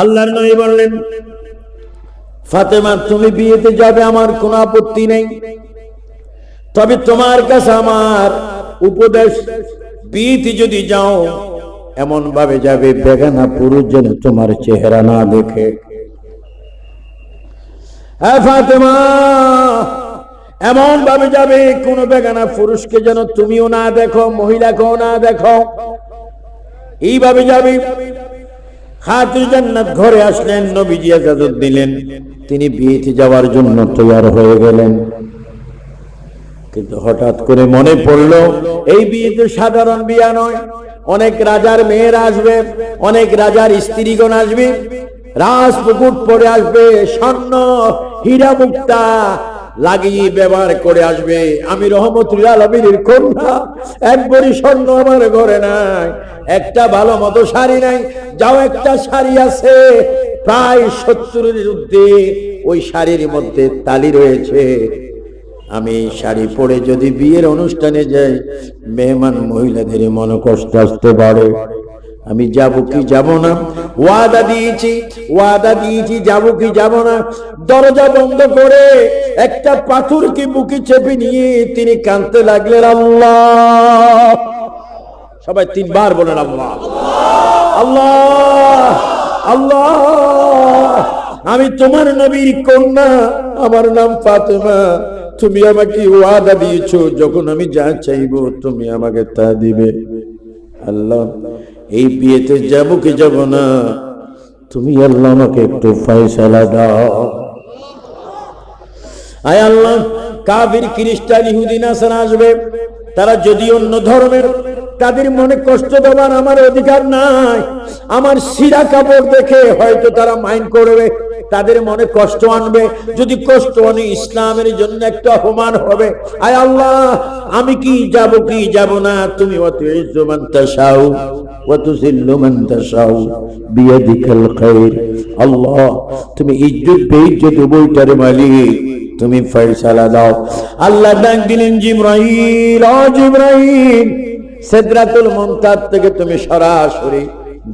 আল্লাহর নবী বললেন, ফাতেমা, তুমি বিয়েতে যাবে, আমার কোনো আপত্তি নেই। তবে তোমার কাছে আমার উপদেশ, বিয়েতে যদি যাও এমন ভাবে যাবে, বেগানা পুরুষ যেন তোমার চেহারা না দেখে। হ্যাঁ এমন ভাবে যাবে, কোন বেগানা পুরুষকে যেন তুমিও না দেখো, মহিলাকেও না দেখো। এইভাবে যাবে। খাতুর জান্নাত ঘরে আসলেন, নবীজি ইজাজত দিলেন। তিনি বিয়েতে যাওয়ার জন্য তৈয়ার হয়ে গেলেন। কিন্তু হঠাৎ করে মনে পড়ল, এই বিয়ে তো সাধারণ বিয়া নয়। অনেক রাজার মেয়েরা আসবে, অনেক রাজার স্ত্রীগণ আসবে। রাজপুকুট পরে আসবে, স্বর্ণ হীরা মুক্তা লাগিয়ে ব্যবহার করে আসবে। আমি আলমীর কন্যা স্বর্ণ আমার ঘরে নাই, একটা ভালো মতো শাড়ি নাই, যাও একটা শাড়ি আছে, প্রায় সত্তরের ঊর্ধ্বে ওই শাড়ির মধ্যে তালি রয়েছে। আমি শাড়ি পরে যদি বিয়ের অনুষ্ঠানে যাই, মেহমান মহিলাদের মনে কষ্ট আসতে পারে। আমি যাব কি যাব না? ওয়াদা দিয়েছি ওয়াদা দিয়েছি, যাব কি যাব না? দরজা বন্ধ করে একটা পাথরকে বুকে চেপে নিয়ে তিনি কাঁদতে লাগলেন, আল্লাহ! সবাই তিনবার বলেন, আল্লাহ! আল্লাহ! আল্লাহ! আমি তোমার নবীর কন্যা, আমার নাম ফাতেমা। তুমি আমাকে ওয়াদা দিয়েছ, যখন আমি যা চাইব তুমি আমাকে তা দিবে। আল্লাহ! এই বিয়েতে যাব কি যাব না? তুমি আল্লাহ আমাকে একটু ফয়সালা দাও। আয় আল্লাহ, কাবির খ্রিস্টান ইহুদি নাসারা আসবে। তারা যদি অন্য ধর্মের তাদের মনে কষ্ট দেওয়ার আমার অধিকার নাই। আমার শিরা কাপড় দেখে হয়তো তারা মাইন্ড করবে। তাদের মনে কষ্ট আনবে। যদি কষ্ট আনে, ইসলামের জন্য একটা অপমান হবে। আয় আল্লাহ, আমি কি যাব কি যাব না? তুমি অত সাউ আল্লাহ, তুমি ইজ্জত বেইজ্জত মালিক, তুমি ফয়সালা দাও। আল্লাহ ডাক দিলেন জিব্রাহিম ও জিব্রাহিম সেদরাতুল মুনতাদ থেকে তুমি সরাসরি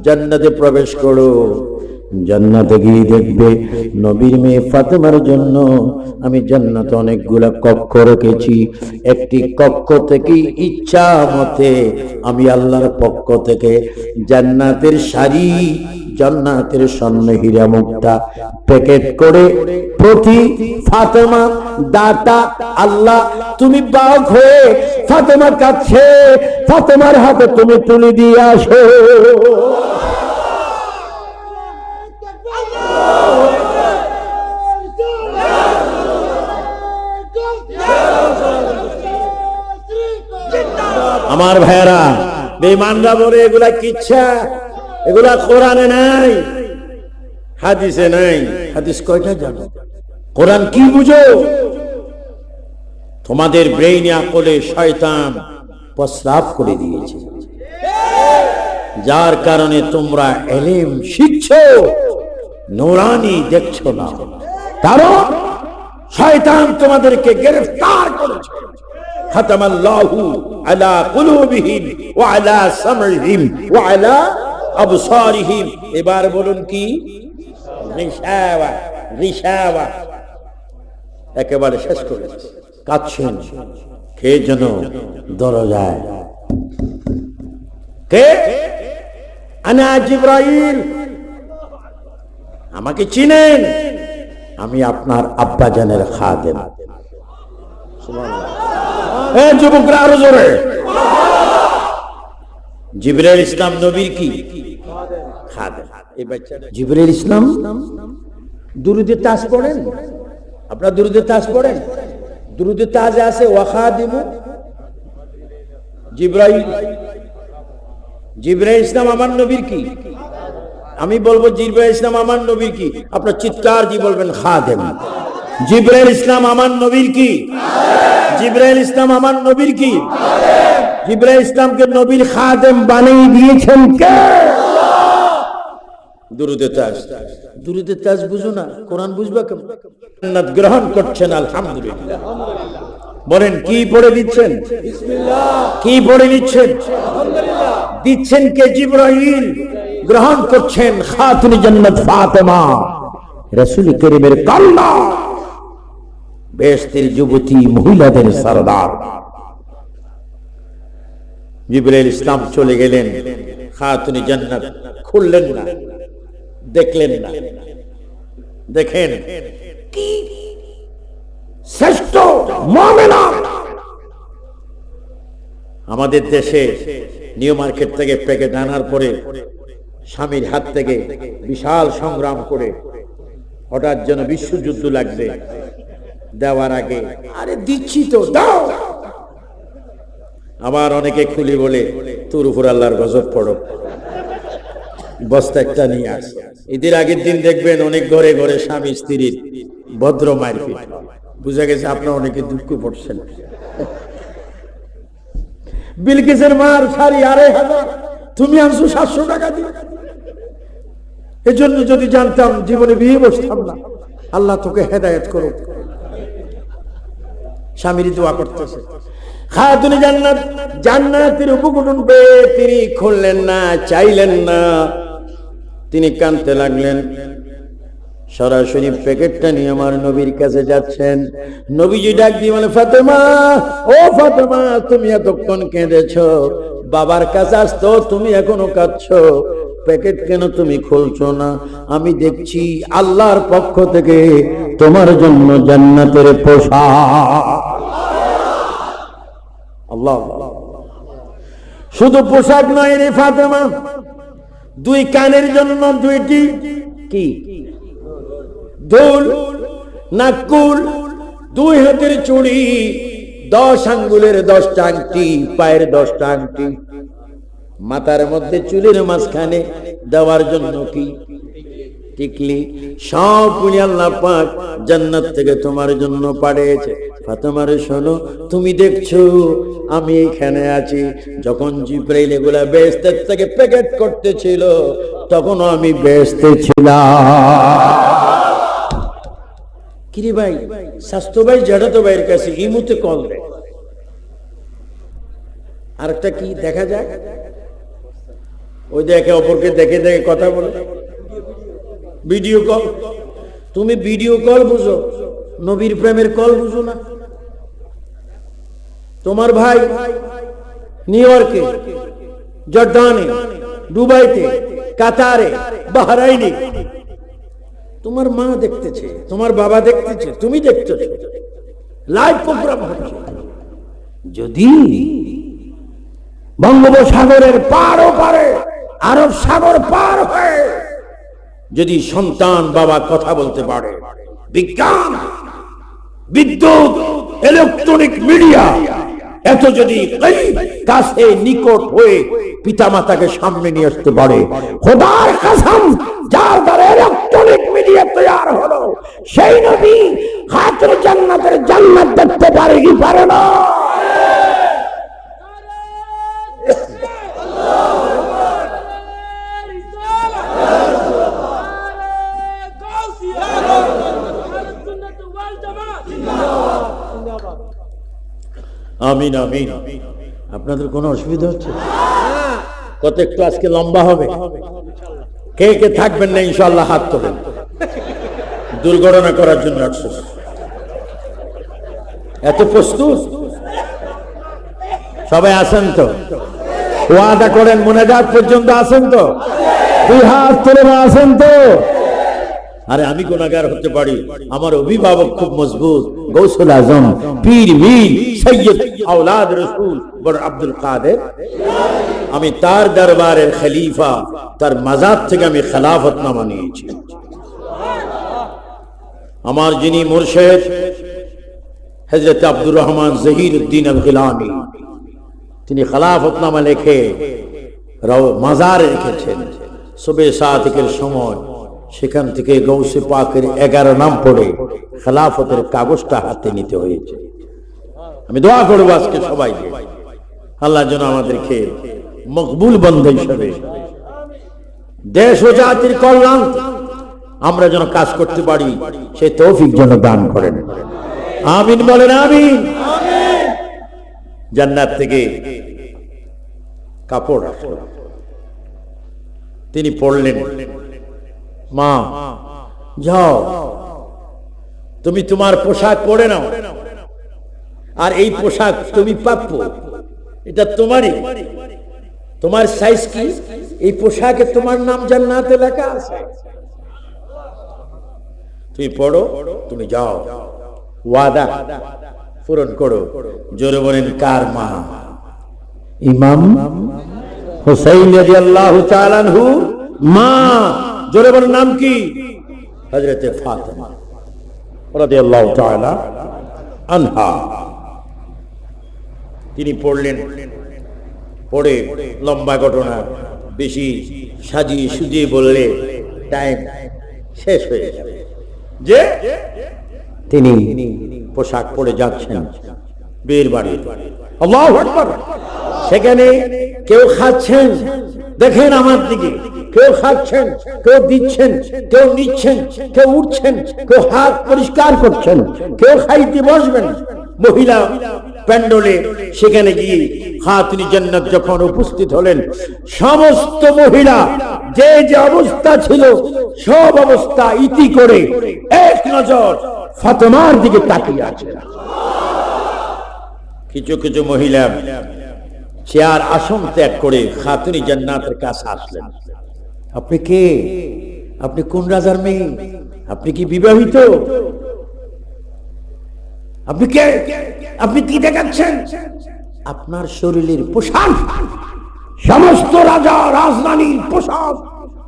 জান্নাতে প্রবেশ করো। জান্নাতে গিয়ে দেখবে নবীর মেয়ে ফাতেমার জন্য। আমি জান্নাতে অনেকগুলা কক্ষ রেখেছি। একটি কক্ষ থেকে ইচ্ছা মতে আমি আল্লাহর পক্ষ থেকে জান্নাতের শাড়ি, জান্নাতের স্বর্ণ হীরা মুক্তা প্যাকেট করে প্রতি ফাতেমা, দাতা, আল্লাহ, তুমি বাঘ হয়ে ফাতেমার কাছে, ফাতেমার হাতে তুমি তুলে দিয়ে আসো। আমার ভাইরা বেমানরা বলে এগুলা কিচ্ছা এগুলা কোরআনে নাই হাদিসে নাই। হাদিস কয়টা জানো? কোরআন কি বুঝো? তোমাদের ব্রেইনে আকলে শয়তান প্রস্রাব করে দিয়েছে। যার কারণে তোমরা এলিম শিখছো নোরানি দেখছ না। কারণ শয়তান তোমাদেরকে গ্রেফতার করেছে। ختم الله على قلوبهم وعلى سمعهم وعلى أبصارهم এবার বলুন কি রিশাওয়া রিশাওয়া একেবারে শেষ করে কাঁদছেন কে যেন দরজায় কে আনা জিব্রাইল আমাকে চিনেন আমি আপনার আব্বাজানের খাদেম এ যুবকরা আরও জোরে। জিবরাইল ইসলাম নবীর কি? জিবরাইল ইসলাম? দুরুদে তাজ পড়েন? আপনার দুরুদে তাজ পড়েন? দুরুদে আছে ইসলাম আমার নবীর কি? আমি বলব জিব্রাইল ইসলাম আমার নবীর কি? আপনার চিৎকার জি বলবেন খা খাদেম। জিব্রাইল ইসলাম আমার নবীর কি? জিব্রাইল ইসলাম আমার নবীর কি? জিব্রাইল ইসলামকে নবীর খাদেম বানিয়ে দিয়েছেন কে? দুরুদে তাজ। দুরুদে তাজ বুঝো না, কোরআন বুঝবা কেমন? জান্নাত গ্রহণ করছেন, আলহামদুলিল্লাহ। বলেন, কি পড়ে দিচ্ছেন? কি পড়ে নিচ্ছেন? দিচ্ছেন কে জিব্রাইল? গ্রহণ করছেন খাতুন জান্নাত ফাতেমা। রাসূল করিমের কন্যা বেহেশতের যুবতী মহিলাদের সরদার। জিবরাইল ইসলাম চলে গেলেন, খাতুনি জান্নাত খুললেন না, দেখলেন না। দেখেন কি শ্রেষ্ঠ মুমিনা। আমাদের দেশে নিউ মার্কেট থেকে প্যাকেট আনার পরে স্বামীর হাত থেকে বিশাল সংগ্রাম করে হঠাৎ যেন বিশ্বযুদ্ধ লাগবে। দেওয়ার আগে আরে দিচ্ছি তো দাও। আবার অনেকে খুলি বলে তোর উপর আল্লাহর গজব পড়ো। বস্তা একটা নিয়ে আস। ঈদের আগের দিন দেখবেন অনেক ঘরে ঘরে স্বামী স্ত্রীর ভদ্র মারপিট। বুঝা গেছে আপনার অনেকে দুঃখ পড়ছেন বিলকিসের মার সারি আড়াই হাজার তুমি আনছো সাতশো টাকা দিয়ে। এজন্য যদি জানতাম জীবনে বিয়ে বসতাম না আল্লাহ তোকে হেদায়ত করুক। স্বামীর দোয়া করতেছে। খাতুনি জান্নাত, জান্নাতের উপকরণ পেয়ে তিনি খুললেন না, চাইলেন না। তিনি কানতে লাগলেন। সরাসরি প্যাকেটটা নিয়ে আমার নবীর কাছে যাচ্ছেন। নবীজি ডাক দিয়ে বলে, ফাতেমা, ও ফাতেমা, তুমি এতক্ষণ কেঁদেছ। বাবার কাছে আসতো, তুমি এখনও কাঁদছো। প্যাকেট কেন তুমি খুলছো না? আমি দেখছি আল্লাহর পক্ষ থেকে তোমার জন্য জান্নাতের পোশাক। আল্লাহ। শুধু পোশাক নয় রে ফাতেমা, দুই কানের জন্য দুইটি কি? দুল নাকুল দুই হাতের চুড়ি, দশ আঙ্গুলের দশটা আংটি, পায়ের দশটা আংটি। মাথার মধ্যে চুলের মাঝখানে দেওয়ার জন্য কি? টিকলি। সব আল্লাহ পাক জান্নাত থেকে তোমার জন্য পাঠিয়েছে। ফাতেমারে, শোনো, তুমি দেখছ, আমি এখানে আছি। যখন জিব্রাইল এগুলা বেহেশতের থেকে প্যাকেট করতেছিল, তখনও আমি বেহেশতে ছিলাম। কিরে ভাই, স্বাস্থ্য ভাই, জেঠাতো ভাইয়ের কাছে ইমুতে কল দেয় আরেকটা কি, দেখা যায় ওই দেখে অপরকে দেখে দেখে কথা বলে। Video call. তুমি ভিডিও কল বুঝো। নবীর প্রেমের কল বুঝো না। তোমার ভাই নিউ ইয়র্কে, জর্দানে, দুবাইতে, কাতারে, বাহরাইনে। তোমার মা দেখতেছে, তোমার বাবা দেখতেছে, তুমি দেখতেছ। লাইভ প্রোগ্রাম হচ্ছে। যদি বঙ্গোপসাগরের পার ও পারে আরব সাগর পার হয়ে যদি সন্তান বাবা কথা বলতে পারে, বিজ্ঞান, বিদ্যুৎ ইলেকট্রনিক মিডিয়া এত যদি কাছে নিকট হয়ে পিতা মাতাকে সামনে নিয়ে আসতে পারে, খোদার কাসম, যার দ্বারা ইলেকট্রনিক মিডিয়া তৈরি হলো, সেই নবী হাতের জান্নাতের জান্নাত দেখতে পারে কি পারে না? আমিন আমিন। আপনাদের কোনো অসুবিধা হচ্ছে? কত একটু আজকে লম্বা হবে। কে কে থাকবেন না ইনশাল্লাহ হাত তোলেন। দুর্ঘটনা করার জন্য আফসোস। এত প্রস্তুত? সবাই আসেন তো? ওয়াদা করেন মনে যাক পর্যন্ত আসেন তো? দুই হাত তুলে আসেন তো? আরে আমি গুণাগার হতে পারি। আমার অভিভাবক খুব মজবুত। গৌসুল আজম, পীর মীর সৈয়দ আওলাদ রসুল বড় আব্দুল কাদের। আমি তার দরবারের খলিফা, তার মাজার থেকে আমি খেলাফত নামা নিয়েছি। আমার যিনি মুর্শেদ হজরত আব্দুর রহমান জহির উদ্দিন আল গিলানি তিনি খেলাফতনামা লেখে মাজারে রেখেছেন। সুবে সাতিকের সময় সেখান থেকে গৌসে পাকের এগারো নাম পড়ে খেলাফতের কাগজটা হাতে নিতে হয়েছে। আমি দোয়া করব আজকে সবাইকে। আল্লাহ যেন আমাদেরকে মকবুল বন্ধ হিসেবে দেশ ও জাতির কল্যাণ আমরা যেন কাজ করতে পারি সে তৌফিক যেন দান করেন। আমিন বলেন আমিন। জান্নাত থেকে কাপড় তিনি পড়লেন। মা, যাও। তুমি তোমার পোশাক পরে নাও। আর এই পোশাক তুমি প্রাপ্য। এটা তোমারই। তোমার সাইজ কি? এই পোশাকে তোমার নাম জান্নাতে লেখা আছে। তুমি পড়ো, তুমি যাও। ওয়াদা পূরণ করো। জোরে বলেন, কার মা? ইমাম হুসাইন রাদিয়াল্লাহু তাআলা মা। জোরে বলেন, নাম কি? হযরতে ফাতেমা রাদিয়াল্লাহু তাআলা আনহা। তিনি পড়লেন, পড়ে লম্বা ঘটনা, বেশি সাজিয়ে সুজিয়ে বললে টাইম শেষ হয়ে যাবে। যে তিনি পোশাক পরে যাচ্ছেন বীর বাড়ি। আল্লাহু সেখানে কেউ খাচ্ছেন, দেখেন আমার দিকে। কেউ খাচ্ছেন কেউ দিচ্ছেন, কেউ নিচ্ছেন, কেউ উঠছেন, কেউ হাত পরিষ্কার করছেন, কেউ খাইতে বসবেন। মহিলা প্যান্ডলে সেখানে গিয়ে হাতনি জান্নাত যখন উপস্থিত হলেন, সমস্ত মহিলা যে যে অবস্থা ছিল, সব অবস্থা ইতি করে এক নজর ফাতেমার দিকে তাকিয়ে আছে। কিছু কিছু মহিলা চেয়ার আসন ত্যাগ করে খাতুনি জান্নাতের কাছে আসলেন। আপনি কে? আপনি কোন রাজার মেয়ে? আপনি কি বিবাহিত? আপনি কে? আপনি কি দেখাচ্ছেন? আপনার শরীরের পোশাক সমস্ত রাজা রাজধানীর পোশাক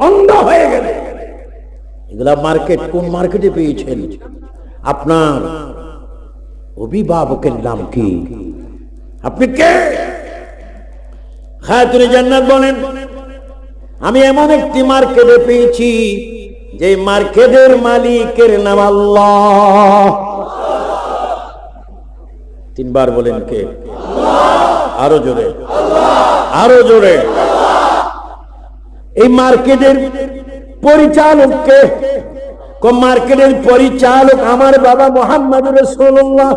অন্ধ হয়ে গেলে। এগুলা মার্কেট, কোন মার্কেটে পেয়েছেন? আপনার অভিভাবকের নাম কি? আপনি কে? খাতুনে জান্নাত বলেন। আমি এমন একটি মার্কেটে পেয়েছি, যে মার্কেটের মালিকের নাম আল্লাহ। তিনবার বলেন কে? আরও জোরে। আরও জোরে। এই মার্কেটের পরিচালককে মার্কেটের পরিচালক আমার বাবা মোহাম্মদ রসুল্লাহ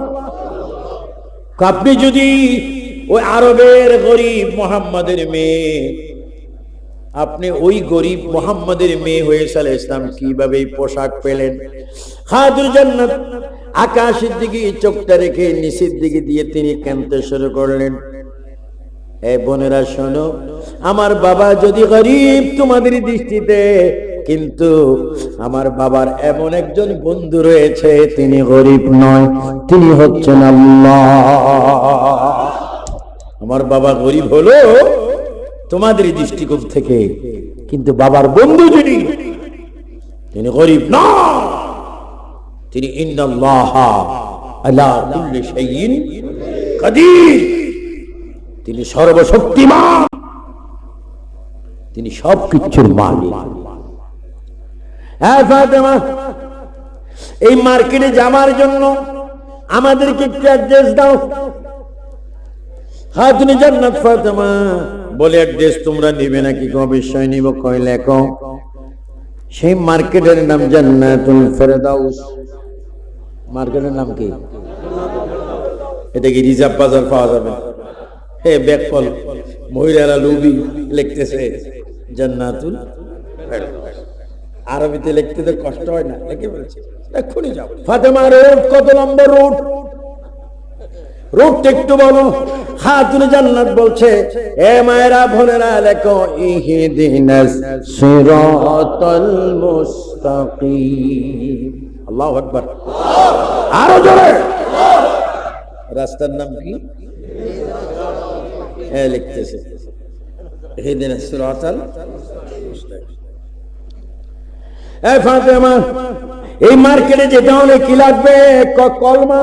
আপনি যদি ওই আরবের গরিব মোহাম্মদের মেয়ে আপনি ওই গরিব মোহাম্মদের মেয়ে হয়ে সালে ইসলাম কীভাবে পোশাক পেলেন? হাদুর জান্নাত। আকাশের দিকে চোখটা রেখে নিচের দিকে দিয়ে তিনি কানতে শুরু করলেন। এ বোনেরা, শোনো, আমার বাবা যদি গরিব তোমাদের দৃষ্টিতে, কিন্তু আমার বাবার এমন একজন বন্ধু রয়েছে, তিনি গরিব নয়, তিনি হচ্ছেন আল্লাহ। আমার বাবা গরিব হলো? তোমাদের দৃষ্টিকোণ থেকে, কিন্তু বাবার বন্ধু যিনি, তিনি গরিব না। তিনি তিনি সর্বশক্তিমান। তিনি সব কিছুর মালিক। হ্যাঁ এই মার্কেটে যাওয়ার জন্য আমাদেরকে একটু অ্যাড্রেস দাও। হ্যাঁ তুমি জান্নাত, ফাতেমা। বলে অ্যাড্রেস তোমরা নিবে নাকি? কোনো বিষয় নিব, কয় লেখো? সেই মার্কেটের নাম জান্নাতুল ফেরদাউস। মার্কেটের নাম কি? এটা কি রিজার্ভ বাজার পাওয়া যাবে? হে ব্যাকফল মহিলারা লুবি লিখতেছে জান্নাতুল আরবিতে লিখতে তো কষ্ট হয় না লিখে বলছে। এক্ষুনি যাও। ফাতেমা রোড, কত নম্বর রোড? রোডটা একটু বলো। জান্নাত বলছে, এ মায়েরা আরও জোরে। রাস্তার নাম কি? হ্যাঁ লিখতেছে। এই ফাতেমা, এই মার্কেটে যেতে হলে কি লাগবে? কলমা?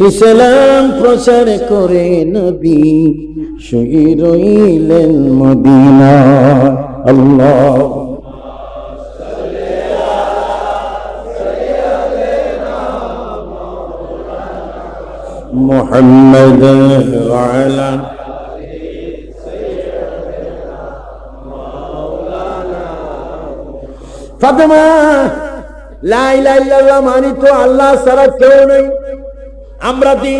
ইসলাম প্রচার করে নবী শুই রইলেন মদিনা আল্লাহ محمد وعلى ফাতেমা লা ইলাহা ইল্লাল্লাহ মানি তো আল্লাহ ছাড়া কেউ নেই আমরা দি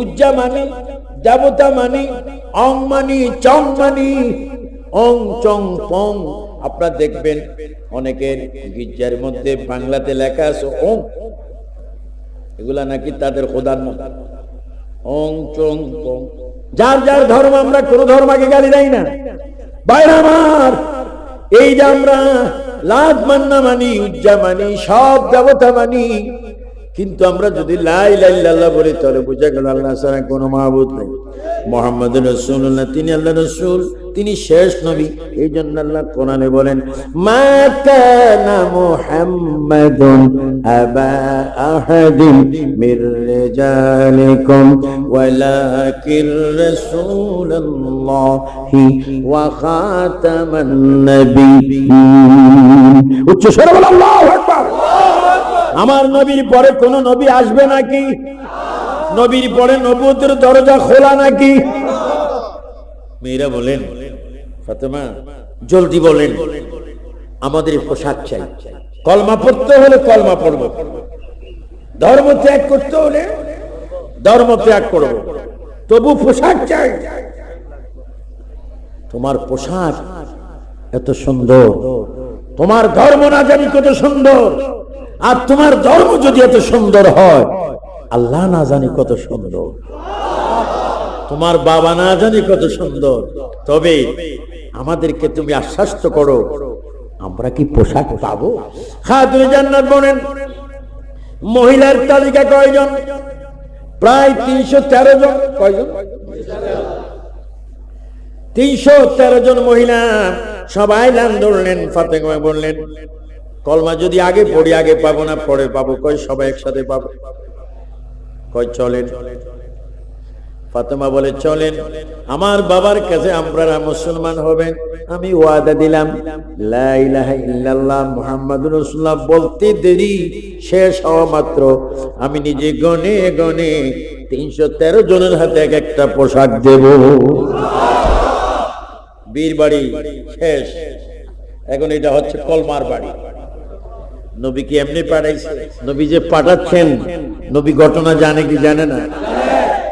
উজ্জা মানি, দেবতা মানি, অং মানি, চং মানি, অং চং পং। আপনারা দেখবেন অনেকের গির্জার মধ্যে বাংলাতে লেখা আছে ওং। এগুলা নাকি তাদের খোদার নাম ওং চং পং। যার যার ধর্ম আমরা কোন ধর্মকে গালি দেই না। বাইরে আমার, এই যে আমরা লাভ মান্না মানি, উজ্জা মানি, সব দেবতা মানি কিন্তু আমরা যদি লাই লাইল্লাহ বলি, তাহলে বুঝা গেল আল্লাহ ছাড়া কোনো মাহবুদ নেই। মোহাম্মদ রসুল্লাহ তিনি আল্লাহ রসুল, তিনি শেষ নবী। এই জন্য আল্লাহ কোরআনে বলেন উচ্চ স্বরে আমার নবীর পরে কোন নবী আসবে নাকি? নবীর পরে নবুতের দরজা খোলা নাকি? মেয়েরা বলেন, ফাতেমা, জলদি বলেন, আমাদের পোশাক চাই। কলমা পড়তে হলে কলমা পড়ব। ধর্ম ত্যাগ করতে হলে ধর্ম ত্যাগ করব। তবু পোশাক চাই। তোমার পোশাক এত সুন্দর। তোমার ধর্ম না জানি কত সুন্দর। আর তোমার ধর্ম যদি এত সুন্দর হয়, আল্লাহ না জানি কত সুন্দর। তোমার বাবা না জানি কত সুন্দর। তবে আমাদেরকে তুমি আশ্বাস্ত করো, আমরা কি পোশাক পাবো? খাতুন জান্নাত বলেন, মহিলার তালিকা কয়জন? প্রায় তিনশো তেরো জন। কয়জন? তিনশো তেরো জন মহিলা সবাই লান ধরলেন, ফাতেমা বললেন কলমা যদি আগে পড়ি, আগে পাবো না, পরে পাবো। কয় সবাই একসাথে পাবো? কয়, চলেন। ফাতেমা বলে, চলেন। আমার বাবার কাছে আপনারা মুসলমান হবেন। আমি ওয়াদা দিলাম মুহাম্মাদুর রাসূলুল্লাহ বলতে দেরি, শেষ হওয়া মাত্র। আমি নিজে গনে গনে তিনশো তেরো জনের হাতে এক একটা পোশাক দেব। বীর বাড়ি শেষ। এখন এটা হচ্ছে কলমার বাড়ি। নবী কি এমনি পাঠাইছে। নবী যে পাঠাচ্ছেন, নবী ঘটনা জানে কি জানে না?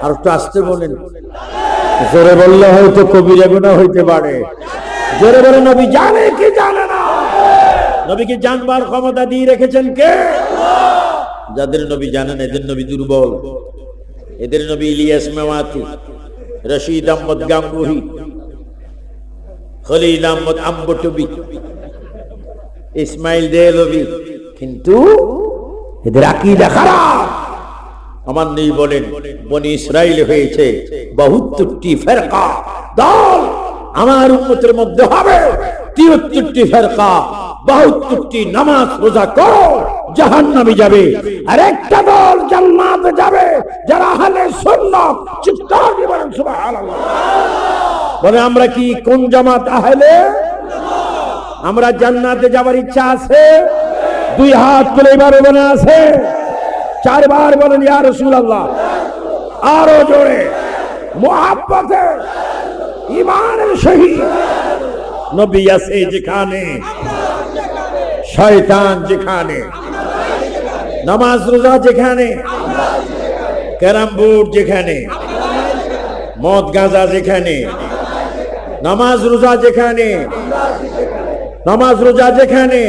আর একটু আসতে বলেন। জোরে বললে হয়তো কবির গুণা হইতে পারে। জোরে বলে নবী জানে কি জানে না? নবীকে জানবার ক্ষমতা দিয়ে রেখেছেন কে? যাদের নবী জানেন এদের নবী দুর্বল। এদের নবী ইলিয়াস মেওয়াতি রশিদ আহমদ গাঙ্গুহি, খলিল আহমদ আম্বটবি, ইসমাইল দেলবি কিন্তু এদের আকিদা খারাপ। আমার নেই বলেন, বনি ইসরাইল হয়েছে বাহাত্তরটি ফেরকা। দল আমার উন্মতের মধ্যে হবে। তিয়াত্তরটি ফেরকা, বাহাত্তরটি নামাজ রোজা করো জাহান নামে যাবে। আর একটা দল জান্নাতে যাবে, যারা আহলে সুন্নাত, চিৎকার দিয়ে বলেন, সুবহানাল্লাহ। বলে, আমরা কি কোন জামাত আহলে? আমরা জান্নাতে যাবার ইচ্ছা আছে? দুই হাত তুলে বলে আছে। চারবার বলেন, ইয়া রাসূলুল্লাহ। আরও জোরে। মোহাব্বতে ইমানের সহিত নবী আছে যেখানে, শয়তান যেখানে, নামাজ রোজা যেখানে, ক্যারাম বোর্ড যেখানে, মদ গাঁজা যেখানে, নামাজ রোজা যেখানে, নামাজ রোজা যেখানে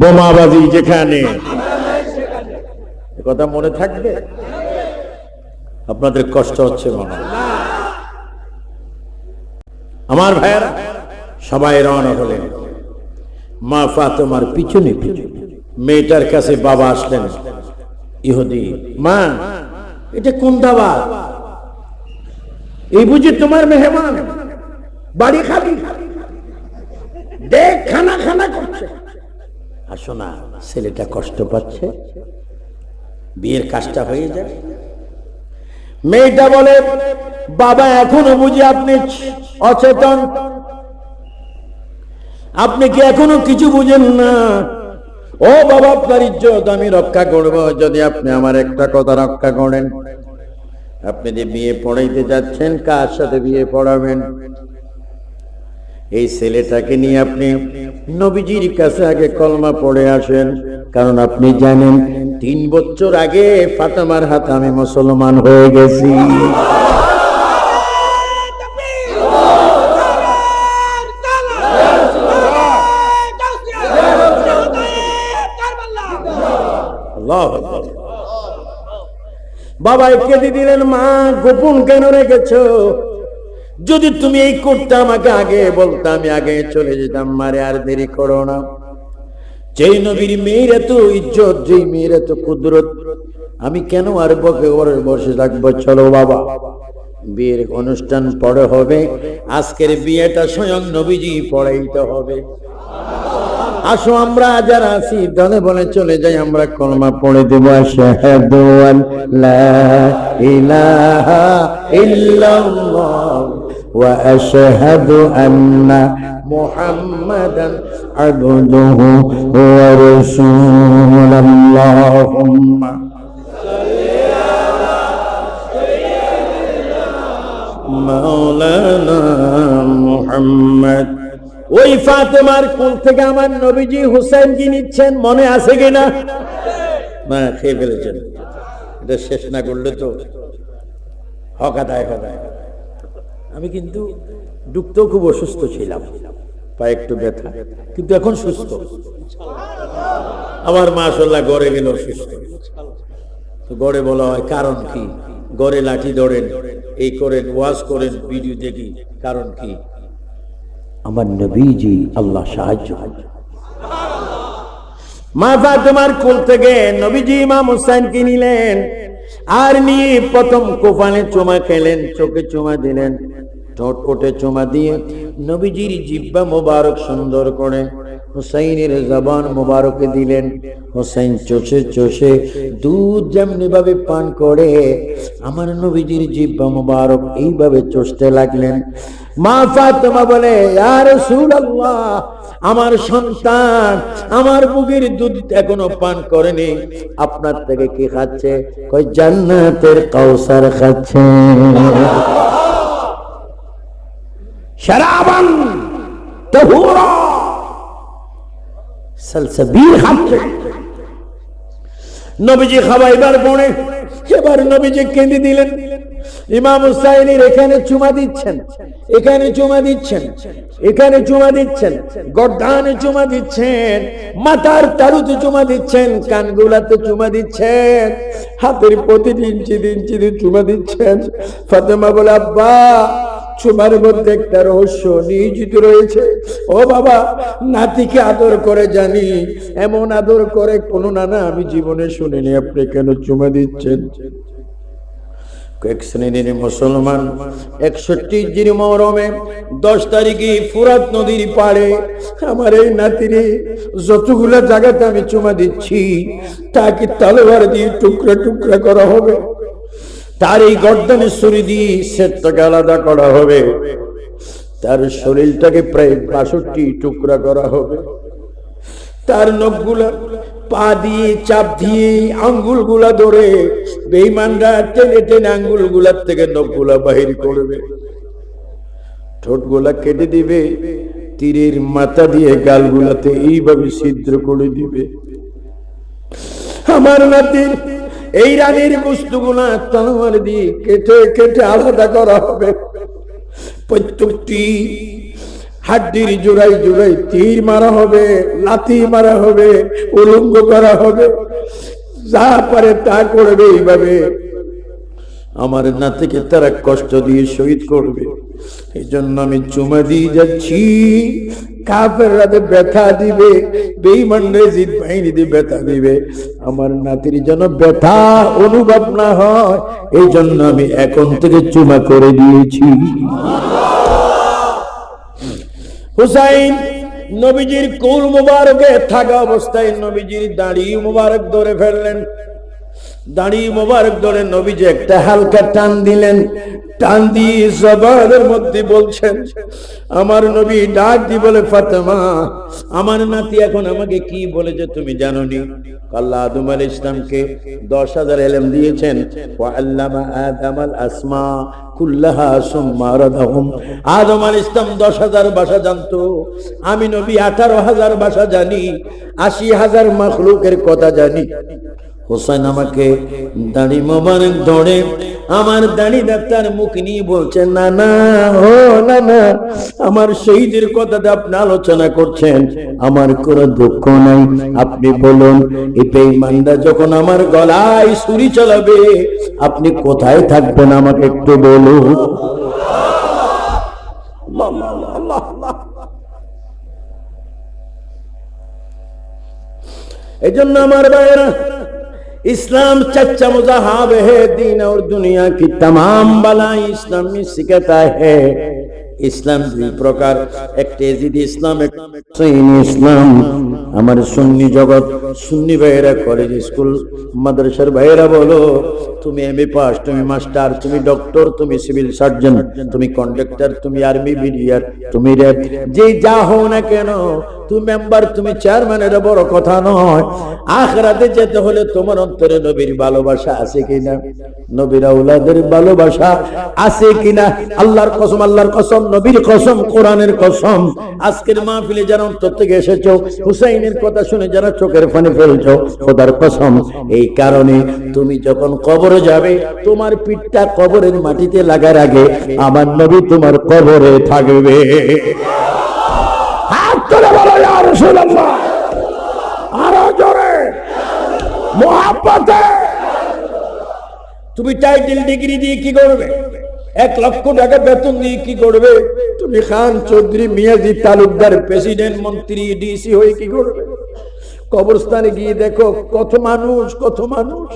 বোমাবাজি যেখানে। কথা মনে থাকবে? আপনাদের কষ্ট হচ্ছে মনে আমার ভাইয়েরা, সবাই রওনা হলেন। মা ফাতেমার পিছনে পিছনে। মেয়েটার কাছে বাবা আসলেন। ইহুদি, মা, এটা কোন দাবা? এই বুঝি তোমার মেহমান। বাড়ি খালি। দেখ, খানা খানা করছে। আসো না, ছেলেটা কষ্ট পাচ্ছে। বিয়ের কাজটা হয়ে যায় মেয়েটা বলে, বাবা, এখনও বুঝি আপনি অচেতন। আপনি কি এখনও কিছু বুঝেন না? ও বাবা, আপনার ইজ্জত, আমি রক্ষা করব, যদি আপনি আমার একটা কথা রক্ষা করেন। আপনি যে বিয়ে পড়াইতে যাচ্ছেন, কার সাথে বিয়ে পড়াবেন? এই ছেলেটাকে নিয়ে আপনি নবীজির কাছে আগে কলমা পড়ে আসেন। কারণ আপনি জানেন, তিন বছর আগে ফাতামার হাতে আমি মুসলমান হয়ে গেছি। বাবা কেঁদে দিলেন, মা, গোপন কেন রেখেছো? যদি তুমি এই করতে আমাকে আগে বলতে, আমি আগে চলে যেতাম, মারে আর দেরি করো না। যেই নবীর মেয়ের এত ইজ্জত, যেই মেয়ের এত কুদরত, আমি কেন আর বকে ঘরে বসে থাকব? চলো বাবা। বিয়ের অনুষ্ঠান পরে হবে, আজকের বিয়েটা স্বয়ং নবীজি পড়াইতে হবে। আসো আমরা যারা আছি, দলে বলে চলে যাই, আমরা কলমা পড়ে দেবো। ইলাহা ইল্লাল্লাহ। আন্না মুহাম্মাদান আবদুহু ওয়া রাসূলুহু আল্লাহুম্মা মাওলানা মুহাম্মদ ওই ফাতেমার কুল থেকে আমার নবীজি হুসেন কি নিচ্ছেন? মনে আছে কিনা না, খেয়ে ফেলেছেন। এটা শেষ না করলে তো হক আদায় হবে। আমি কিন্তু ডুবতেও খুব অসুস্থ ছিলাম, পায়ে একটু ব্যথা, কিন্তু এখন সুস্থ। আমার মাশাল্লাহ গড়ে গেল অসুস্থ তো গড়ে বলা হয় কারণ কি? গড়ে লাঠি ধরেন, এই করেন, ওয়াজ করেন, ভিডিও দেখি, কারণ কি? আমার নবীজি আল্লাহ সাহায্য মা ফাতেমার কোল থেকে নবীজি ইমাম হুসাইনকে নিলেন, আর নিয়ে প্রথম কোফানে চুমা খেলেন, চোখে চুমা দিলেন। ঠোঁট চুমা দিয়ে নবীজির জিব্বা মোবারক সুন্দর করে। হুসাইনের জবান মোবারকে দিলেন। হুসাইন চষে চষে দুধ যেমনি ভাবে পান করে, আমার নবীজির জিব্বা মোবারক এইভাবে চষতে লাগলেন। মা ফাতেমা বলে আর রাসূলুল্লাহ, আমার সন্তান আমার বুকের দুধ এখনও পান করেনি। আপনার থেকে কি খাচ্ছে? কই জান্নাতের কাউসার খাচ্ছে। শরাবান তাহুরা সালসাবিল খাচ্ছে নবীজি খাওয়াইবার এবার নবীজি কেঁদে দিলেন। ইমাম হুসাইনের এখানে চুমা দিচ্ছেন, এখানে চুমা দিচ্ছেন, এখানে চুমা দিচ্ছেন, গর্দানে চুমা দিচ্ছেন, মাথার তালুতে চুমা দিচ্ছেন, কানগুলাতে চুমা দিচ্ছেন, হাতের প্রতিটি ইঞ্চি ইঞ্চি চুমা দিচ্ছেন। ফাতেমা বলে, আব্বা চুমার মধ্যে একটা রহস্য নিয়োজিত রয়েছে। ও বাবা, নাতিকে আদর করে জানি, এমন আদর করে কোনো নানা আমি জীবনে শুনিনি। আপনি কেন চুমা দিচ্ছেন? কয়েক শ্রেণির মুসলমান, একষট্টি জির দশ তারিখে ফুরাত নদীর পাড়ে আমার এই নাতিরে যতগুলা জায়গাতে আমি চুমা দিচ্ছি, তাকে তালোয়ার দিয়ে টুকরা টুকরা করা হবে। তার এই গর্দানের ছুরি দিয়ে সেটটাকে আলাদা করা হবে। তার শরীরটাকে প্রায় বাষট্টি টুকরা করা হবে। তার নখগুলা পা দিয়ে, চাপ দিয়ে আঙ্গুলগুলা ধরে বেইমানরা টেনে টেনে আঙ্গুলগুলার থেকে নখগুলা বাহির করবে। ঠোঁটগুলা কেটে দিবে, তীরের মাথা দিয়ে গালগুলাতে এইভাবে ছিদ্র করে দিবে। আমার নাতির এই রানীর বস্তুগুলা তলোয়ার দিয়ে কেটে কেটে আলাদা করা হবে। প্রত্যেকটি হাড্ডির জোড়াই জোড়াই তীর মারা হবে, লাথি মারা হবে, উলঙ্গ করা হবে। যা পারে তা করবে এইভাবে। আমার নাতিকে তারা কষ্ট দিয়ে শহীদ করবে। এই জন্য আমি চুমা দিয়ে যাচ্ছি। রাতে ব্যথা দিবে বেইমানরে জিদ বাহিনী দিয়ে ব্যথা দিবে। আমার নাতির যেন ব্যথা অনুভব না হয় এই জন্য আমি এখন থেকে চুমা করে দিয়েছি। হুসাইন নবীজির কুল মুবারকে থাকা অবস্থায় নবীজির দাড়ি মুবারক ধরে ফেললেন। দাড়ি মোবারক ধরে নবীজি একটা হালকা টান দিলেন। টান দিয়ে জবানের মধ্যে বলছেন, আমার নবী ডাক দি বলে, ফাতেমা, আমার নাতি এখন আমাকে কি বলেছে তুমি জানো নি আল্লাহ আদম আল ইসলামকে দশ হাজার এলেম দিয়েছেন। আসমা আমি নবী আঠারো হাজার ভাষা জানি, আশি হাজার মাখলুকের কথা জানি। হোসেন আমাকে, দাড়ি মোবারক ধরে, আমার দাড়ি ডাক্তার মুখ নিয়ে বলছেন না না, ও, না না, আমার শহীদের কথাটা আপনি আলোচনা করছেন, আমার কোনো দুঃখ নাই আপনি বলুন, এই বেঈমানরা যখন আমার গলায় ছুরি চালাবে, আপনি কোথায় থাকবেন আমাকে একটু বলুন। এই জন্য আমার ভাইয়েরা इस्लाम चच्चा मुजाहाब है दीन और दुनिया की तमाम बलाई इस्लाम में सिखाता है ইসলাম দুই প্রকার একটা এজিদ ইসলাম একটা সুন্নি ইসলাম আমার সুন্নি জগৎ সুন্নি ভাইয়েরা কলেজ স্কুল মাদ্রাসার ভাইয়েরা বলো তুমি এমএ পাস তুমি মাস্টার তুমি ডক্টর তুমি সিভিল সার্জন তুমি কন্ডাক্টর তুমি আর্মি বিডিআর তুমি র্যাব যে যা হও না কেন তুমি মেম্বার, তুমি চেয়ারম্যান এটা বড় কথা নয়। আখরাতে যেতে হলে তোমার অন্তরে নবীর ভালোবাসা আছে কিনা? নবীর আউলাদের ভালোবাসা আছে কিনা? আল্লাহর কসম আল্লাহর কসম, নবীর কসম, কোরআনের কসম। আজকের মাহফিলে যারা অন্তর থেকে এসেছ, হুসাইনের কথা শুনে যারা চোখের পানি ফেলছো, খোদার কসম, এই কারণে তুমি যখন কবরে যাবে, তোমার পিঠটা কবরের মাটিতে লাগার আগে আমার নবী তোমার কবরে থাকবে। তুলে বলো রাসূলুল্লাহ। আরও জোরে। মোহাব্বতে। তুমি টাইটেল ডিগ্রি দিয়ে কি করবে? এক লক্ষ টাকা বেতন দিয়ে কি করবে? তুমি খান চৌধুরী মিয়াজি তালুকদার প্রেসিডেন্ট মন্ত্রী, ডিসি হয়ে কি করবে? কবরস্থানে গিয়ে দেখো, কত মানুষ কত মানুষ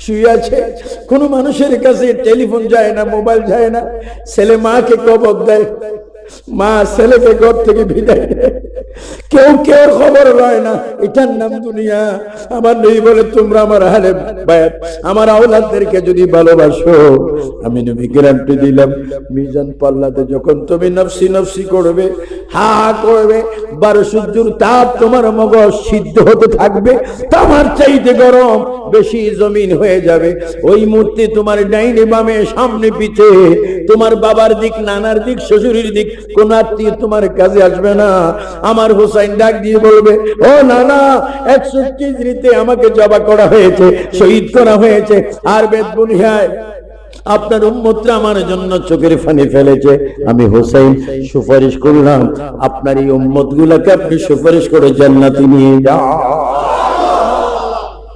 শুয়ে আছে। কোনো মানুষের কাছে টেলিফোন যায় না, মোবাইল যায় না। ছেলে মাকে কবর দেয়। মা ছেলেকে ঘর থেকে বিদায় দেয়। কেউ কেউ খবর লয় না, এটার নাম দুনিয়া। আমার নেই বলে তোমরা আমার হালে বায়াত, আমার আওলাদদেরকে যদি ভালোবাসো, আমি নবী গ্যারান্টি দিলাম, মিজান পাল্লাতে যখন তুমি নফসি নফসি করবে, হা করবে, বারো সূর্যর তাপ তোমার মগজ সিদ্ধ হতে থাকবে, তোমার চাইতে গরম বেশি জমিন হয়ে যাবে। ওই মূর্তি তোমার ডাইনে বামে সামনে পিছে তোমার বাবার দিক, নানার দিক, শ্বশুরের দিক, কোন আত্মীয় তোমার কাজে আসবে না। আমার হোসাইন ডাক দিয়ে বলবে, ও নানা, একষট্টি দিতে আমাকে জবা করা হয়েছে, শহীদ করা হয়েছে, আর বেদ বুনিয়ায় আপনার উম্মতরা আমার জন্য চোখের ফানি ফেলেছে। আমি হোসেন সুপারিশ করলাম, আপনার এই উম্মত গুলাকে আপনি সুপারিশ করে জান্নাতে নিয়ে যান।